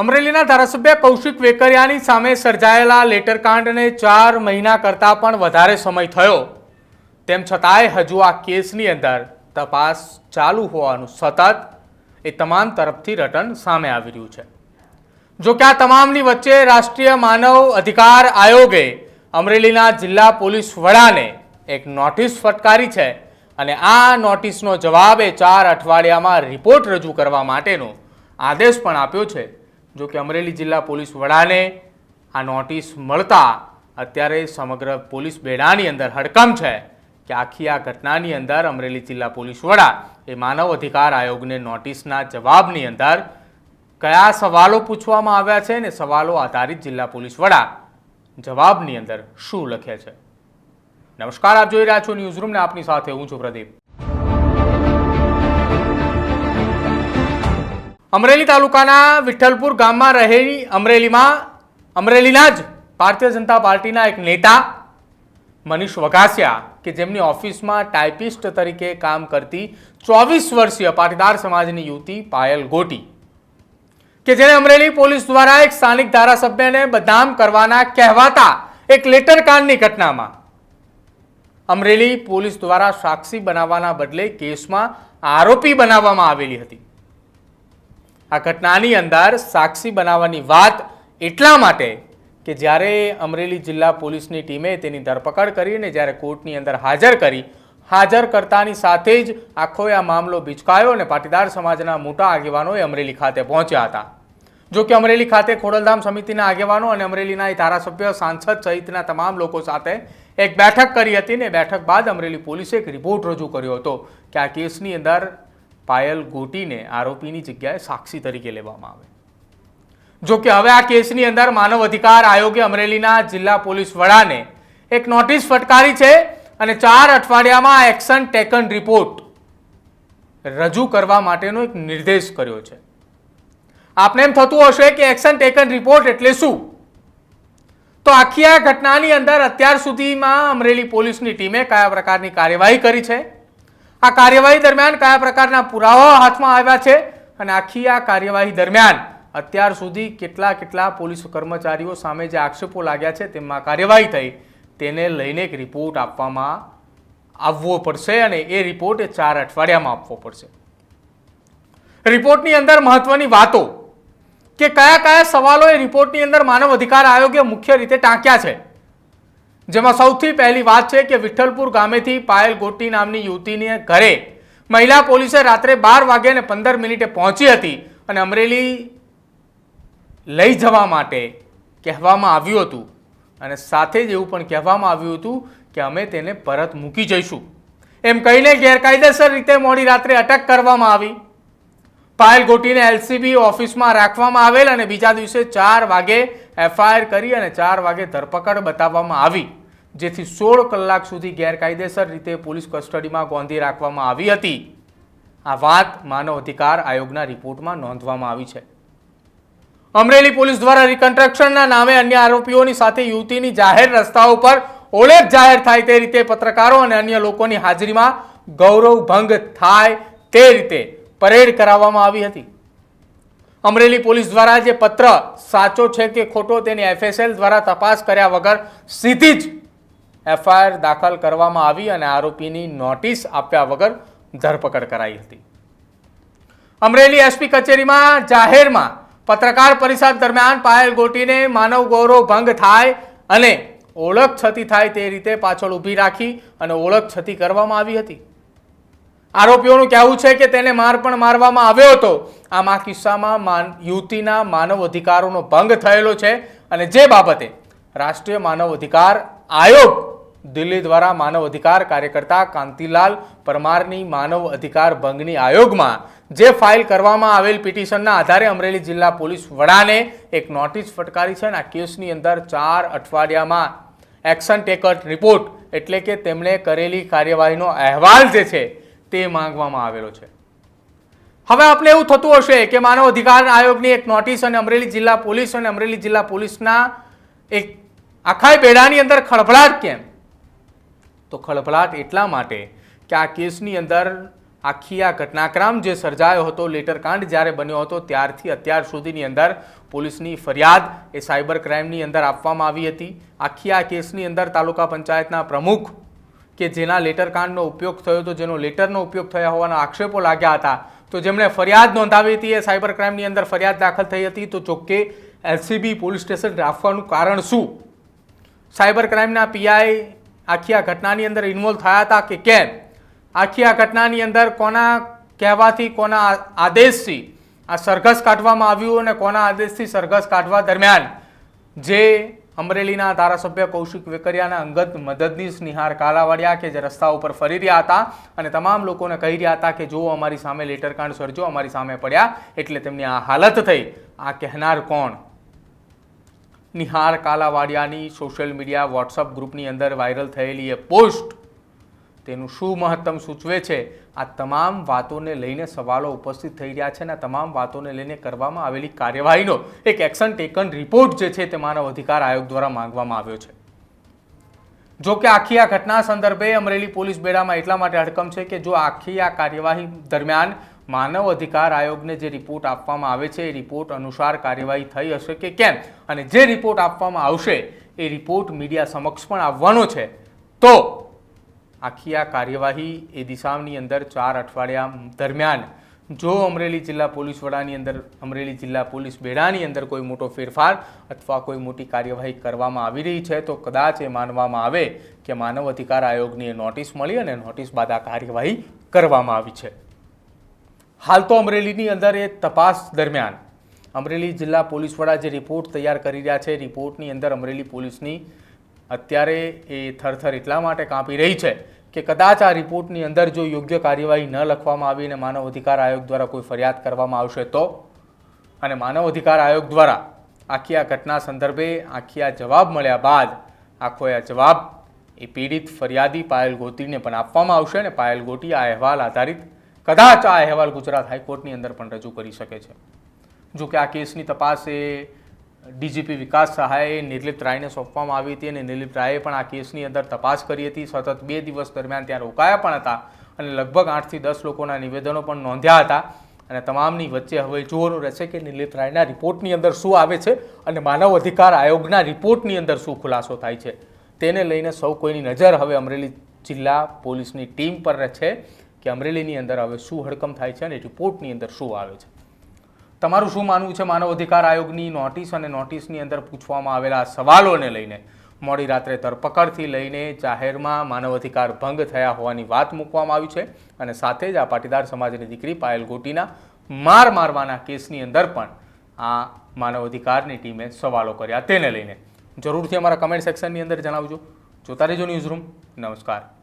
અમરેલીના ધારાસભ્ય કૌશિક વેકરિયાની સામે સર્જાયેલા લેટરકાંડને ચાર મહિના કરતાં પણ વધારે સમય થયો. તેમ છતાંય હજુ આ કેસની અંદર તપાસ ચાલુ હોવાનું સતત એ તમામ તરફથી રટન સામે આવી રહ્યું છે. જો કે આ તમામની વચ્ચે રાષ્ટ્રીય માનવ અધિકાર આયોગે અમરેલીના જિલ્લા પોલીસ વડાને એક નોટિસ ફટકારી છે અને આ નોટિસનો જવાબ એ ચાર અઠવાડિયામાં રિપોર્ટ રજૂ કરવા માટેનો આદેશ પણ આપ્યો છે. જો કે અમરેલી જિલ્લા પોલીસ વડાને આ નોટિસ મળતા અત્યારે સમગ્ર પોલીસ બેડાની અંદર હડકંપ છે કે આખી આ ઘટનાની અંદર અમરેલી જિલ્લા પોલીસ વડા એ માનવ અધિકાર આયોગને નોટિસના જવાબની અંદર કયા સવાલો પૂછવામાં આવ્યા છે ને સવાલો આધારિત જિલ્લા પોલીસ વડા જવાબની અંદર શું લખે છે? નમસ્કાર, આપ જોઈ રહ્યા છો ન્યૂઝરૂમ ને આપની સાથે હું છું પ્રદીપ. અમરેલી તાલુકાના વિઠ્ઠલપુર ગામમાં રહેલી અમરેલીમાં, અમરેલીના જ ભારતીય જનતા પાર્ટીના એક નેતા, મનીષ વઘાસિયા, કે જેમની ઓફિસમાં ટાઈપિસ્ટ તરીકે કામ કરતી ચોવીસ વર્ષીય પાટીદાર સમાજની યુવતી પાયલ ગોટી. કે જેણે અમરેલી પોલીસ દ્વારા એક સ્થાનિક ધારાસભ્યને બદનામ કરવાના કહેવાતા એક લેટરકાંડની ઘટનામાં. અમરેલી પોલીસ દ્વારા સાક્ષી બનાવવાના બદલે કેસમાં આરોપી બનાવવામાં આવેલી હતી. આ ઘટનાની અંદર સાક્ષી બનાવવાની વાત એટલા માટે કે જ્યારે અમરેલી જિલ્લા પોલીસની ટીમે તેની ધરપકડ કરી અને જ્યારે કોર્ટની અંદર હાજર કરી હાજર કરતાની સાથે જ આખો આ મામલો બિચકાયો અને પાટીદાર સમાજના મોટા આગેવાનોએ અમરેલી ખાતે પહોંચ્યા હતા. જો કે અમરેલી ખાતે ખોડલધામ સમિતિના આગેવાનો અને અમરેલીના ધારાસભ્ય સાંસદ સહિતના તમામ લોકો સાથે એક બેઠક કરી હતી ને બેઠક બાદ અમરેલી પોલીસે એક રિપોર્ટ રજૂ કર્યો હતો કે આ કેસની અંદર પાયલ ગોટીને આરોપીની જગ્યાએ સાક્ષી તરીકે લેવામાં આવે. જો કે હવે આ કેસની અંદર માનવ અધિકાર આયોગે અમરેલીના જિલ્લા પોલીસ વડાને એક નોટિસ ફટકારી છે અને ચાર અઠવાડિયામાં એક્શન ટેકન રિપોર્ટ રજૂ કરવા માટેનો એક નિર્દેશ કર્યો છે. આપને એમ થતું હશે કે એક્શન ટેકન રિપોર્ટ એટલે શું? તો આખી આ ઘટનાની અંદર અત્યાર સુધીમાં અમરેલી પોલીસની ટીમે કયા પ્રકારની કાર્યવાહી કરી છે? આ કાર્યવાહી દરમિયાન કયા પ્રકારના પુરાવાઓ હાથમાં આવ્યા છે અને આખી આ કાર્યવાહી દરમિયાન અત્યાર સુધી કેટલા કેટલા પોલીસ કર્મચારીઓ સામે જે આક્ષેપો લાગ્યા છે તેમાં કાર્યવાહી થઈ તેને લઈને એક રિપોર્ટ આપવામાં આવવો પડશે અને એ રિપોર્ટ ચાર અઠવાડિયામાં આપવો પડશે. રિપોર્ટની અંદર મહત્વની વાતો કે કયા કયા સવાલો એ રિપોર્ટની અંદર માનવ અધિકાર આયોગે મુખ્ય રીતે ટાંક્યા છે. જેમાં સૌથી પહેલી વાત છે કે વિઠ્ઠલપુર ગામેથી પાયલ ગોટી નામની યુવતીને ઘરે મહિલા પોલીસે રાત્રે બાર વાગ્યા અને પંદર મિનિટે પહોંચી હતી અને અમરેલી લઈ જવા માટે કહેવામાં આવ્યું હતું. અને સાથે જ એવું પણ કહેવામાં આવ્યું હતું કે અમે તેને પરત મૂકી જઈશું. એમ કહીને ગેરકાયદેસર રીતે મોડી રાત્રે અટક કરવામાં આવી. પાયલ ગોટીને એલસીબી ઓફિસમાં રાખવામાં આવેલ અને બીજા દિવસે ચાર વાગે એફઆઈઆર કરી અને ચાર વાગે ધરપકડ બતાવવામાં આવી. જેથી સોળ કલાક સુધી ગેરકાયદેસર રીતે પોલીસ કસ્ટડીમાં ગોંધી રાખવામાં આવી હતી. આ વાત માનવ અધિકાર આયોગના રિપોર્ટમાં નોંધવામાં આવી છે. અમરેલી પોલીસ દ્વારા રિકન્સ્ટ્રક્શનના નામે અન્ય આરોપીઓની સાથે યુવતીની જાહેર રસ્તાઓ પર ઓળખ જાહેર થાય તે રીતે પત્રકારો અને અન્ય લોકોની હાજરીમાં ગૌરવ ભંગ થાય તે રીતે પરેડ કરાવવામાં આવી હતી. અમરેલી પોલીસ દ્વારા જે પત્ર સાચો છે કે ખોટો તેની એફએસએલ દ્વારા તપાસ કર્યા વગર સીધી જ એફઆઈઆર દાખલ કરવામાં આવી અને આરોપીની નોટિસ આપ્યા વગર ધરપકડ કરાઈ હતી. અમરેલી એસપી કચેરીમાં જાહેરમાં પત્રકાર પરિષદ દરમિયાન પાયલ ગોટીને માનવ ગૌરવ ભંગ થાય અને ઓળખ છતી થાય તે રીતે પાછળ ઊભી રાખી અને ઓળખ છતી કરવામાં આવી હતી. આરોપીઓનું કહેવું છે કે તેને માર પણ મારવામાં આવ્યો હતો. આમ કિસ્સામાં માન યુવતીના માનવ અધિકારોનો ભંગ થયેલો છે અને જે બાબતે રાષ્ટ્રીય માનવ અધિકાર આયોગ દિલ્હી દ્વારા માનવ અધિકાર કાર્યકર્તા કાંતિલાલ પરમારની માનવ અધિકાર ભંગની આયોગમાં જે ફાઇલ કરવામાં આવેલ પિટિશનના આધારે અમરેલી જિલ્લા પોલીસ વડાને એક નોટિસ ફટકારી છે અને આ કેસની અંદર ચાર અઠવાડિયામાં એક્શન ટેકર રિપોર્ટ એટલે કે તેમણે કરેલી કાર્યવાહીનો અહેવાલ જે છે તે માંગવામાં આવેલો છે. હવે આપણે એવું થતું હશે કે માનવ અધિકાર આયોગની એક નોટિસ અને અમરેલી જિલ્લા પોલીસ અને અમરેલી જિલ્લા પોલીસના એક આખા બેડાની અંદર ખળભળાટ કેમ? તો ખળભળાટ એટલા માટે કે આ કેસની અંદર આખી આ ઘટનાક્રમ જે સર્જાયો હતો, લેટરકાંડ જ્યારે બન્યો હતો, ત્યારથી અત્યાર સુધીની અંદર પોલીસની ફરિયાદ એ સાયબર ક્રાઇમની અંદર આપવામાં આવી હતી. આખી આ કેસની અંદર તાલુકા પંચાયતના પ્રમુખ કે જેના લેટરકાંડનો ઉપયોગ થયો હતો, જેનો લેટરનો ઉપયોગ થયા હોવાના આક્ષેપો લાગ્યા હતા, તો જેમણે ફરિયાદ નોંધાવી હતી, એ સાયબર ક્રાઇમની અંદર ફરિયાદ દાખલ થઈ હતી. તો ચોખ્ખે એલસીબી પોલીસ સ્ટેશન રાખવાનું કારણ શું? સાયબર ક્રાઇમના પીઆઈ આખી આ ઘટનાની અંદર ઇન્વોલ્વ થયા હતા કે કેમ? આખી આ ઘટનાની અંદર કોના કહેવાથી કોના આદેશથી આ સરઘસ કાઢવામાં આવ્યું અને કોના આદેશથી સરઘસ કાઢવા દરમિયાન જે અમરેલીના ધારાસભ્ય કૌશિક વેકરિયાના અંગત મદદનીશ નિહાર કાલાવાડિયા કે જે રસ્તા ઉપર ફરી રહ્યા હતા અને તમામ લોકોને કહી રહ્યા હતા કે જો અમારી સામે લેટરકાંડ સર્જો, અમારી સામે પડ્યા, એટલે તેમની આ હાલત થઈ. આ કહેનાર કોણ? નિહાર કાલાવાડિયાની સોશિયલ મીડિયા વોટ્સઅપ ગ્રુપની અંદર વાયરલ થયેલી એ પોસ્ટ તેનું શું મહત્તમ સૂચવે છે? આ તમામ વાતોને લઈને સવાલો ઉપસ્થિત થઈ રહ્યા છે અને આ તમામ વાતોને લઈને કરવામાં આવેલી કાર્યવાહીનો એક એક્શન ટેકન રિપોર્ટ જે છે તે માનવ અધિકાર આયોગ દ્વારા માંગવામાં આવ્યો છે. જો કે આખી આ ઘટના સંદર્ભે અમરેલી પોલીસ બેડામાં એટલા માટે હડકમ છે કે જો આખી આ કાર્યવાહી દરમિયાન માનવ અધિકાર આયોગને જે રિપોર્ટ આપવામાં આવે છે, એ રિપોર્ટ અનુસાર કાર્યવાહી થઈ હશે કે કેમ? અને જે રિપોર્ટ આપવામાં આવશે, એ રિપોર્ટ મીડિયા સમક્ષ પણ આવવાનો છે. તો, આખી આ કાર્યવાહી એ દિશાની અંદર ચાર અઠવાડિયા દરમિયાન, જો અમરેલી જિલ્લા પોલીસ વડાની અંદર, અમરેલી જિલ્લા પોલીસ બેડાની અંદર કોઈ મોટો ફેરફાર અથવા કોઈ મોટી કાર્યવાહી કરવામાં આવી રહી છે, તો કદાચ એ માનવામાં આવે કે માનવ અધિકાર આયોગની એ નોટિસ મળી અને નોટિસ બાદ આ કાર્યવાહી કરવામાં આવી છે. હાલ તો અમરેલીની અંદર એ તપાસ દરમિયાન. અમરેલી જિલ્લા પોલીસ વડા જે રિપોર્ટ તૈયાર કરી રહ્યા છે, રિપોર્ટની અંદર અમરેલી પોલીસની અત્યારે એ થરથર એટલા માટે કાપી રહી છે કે કદાચ આ રિપોર્ટની અંદર જો યોગ્ય કાર્યવાહી ન લખવામાં આવી અને માનવ અધિકાર આયોગ દ્વારા કોઈ ફરિયાદ કરવામાં આવશે તો? અને માનવ અધિકાર આયોગ દ્વારા આખી આ ઘટના સંદર્ભે આખી આ જવાબ મળ્યા બાદ આખો આ જવાબ એ પીડિત ફરિયાદી પાયલ ગોતીને પણ આપવામાં આવશે અને પાયલ ગોટી આ અહેવાલ આધારિત કદાચ આ અહેવાલ ગુજરાત હાઈકોર્ટની અંદર પણ રજૂ કરી શકે છે. જો કે આ કેસની તપાસ એ ડીજીપી વિકાસ સહાયે નિર્લિપ્ત રાયને સોંપવામાં આવી હતી અને નિર્લિપ્ત રાયે પણ આ કેસની અંદર તપાસ કરી હતી. સતત બે દિવસ દરમિયાન ત્યાં રોકાયા પણ હતા અને લગભગ આઠથી દસ લોકોના નિવેદનો પણ નોંધ્યા હતા. અને તમામની વચ્ચે હવે જોવાનું રહેશે કે નિર્લિપ્ત રાયના રિપોર્ટની અંદર શું આવે છે અને માનવ અધિકાર આયોગના રિપોર્ટની અંદર શું ખુલાસો થાય છે. તેને લઈને સૌ કોઈની નજર હવે અમરેલી જિલ્લા પોલીસની ટીમ પર છે. કે અમરેલીની અંદર હવે શું હડકમ થાય છે અને રિપોર્ટની અંદર શું આવે છે? તમારું શું માનવું છે? માનવ અધિકાર આયોગની નોટિસ અને નોટિસની અંદર પૂછવામાં આવેલા સવાલોને લઈને મોડી રાત્રે ધરપકડથી લઈને જાહેરમાં માનવ અધિકાર ભંગ થયા હોવાની વાત મૂકવામાં આવી છે અને સાથે જ આ પાટીદાર સમાજની દીકરી પાયલ ગોટીના માર મારવાના કેસની અંદર પણ આ માનવ અધિકારની ટીમે સવાલો કર્યા. તેને લઈને જરૂરથી અમારા કમેન્ટ સેક્શનની અંદર જણાવજો. જોતા રહેજો ન્યૂઝ રૂમ નમસ્કાર.